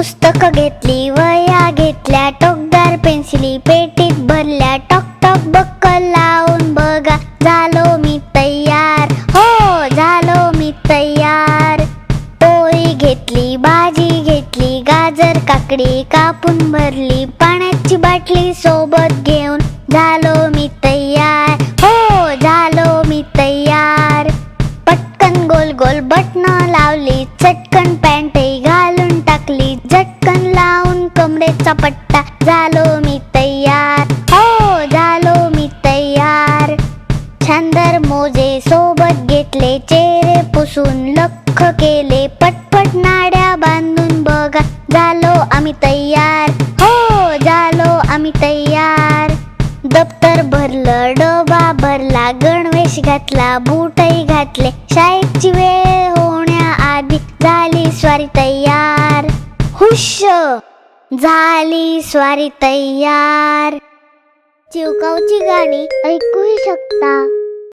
पुस्तक घेतली वया घेतल्या टोकदार पेन्सिली पेटीत भरल्या टॉक टॉक बक्कल लावून बघा झालो मी तयार. हो झालो मी तयार. पोळी घेतली भाजी घेतली गाजर काकडी कापून भरली पाण्याची बाटली सोबत घेऊन झालो मी तयार. हो झालो मी तयार. पटकन गोल गोल बटन लावून पट्टा. झालो मी तयार. हो झालो मी तयार. छंदर मोजे सोबत घेतले. चेहरे पुसून लख केले. पटपट नाड्या बांधून बघा. झालो आम्ही तयार. हो झालो आम्ही तयार. दप्तर भरलं डबा भरला गणवेश घातला बूटही घातले. शाळेची वेळ होण्याआधी झाली स्वारी तयार. हुश! झाली स्वारी तयार. चिवकावची गाणी ऐकूही शकता.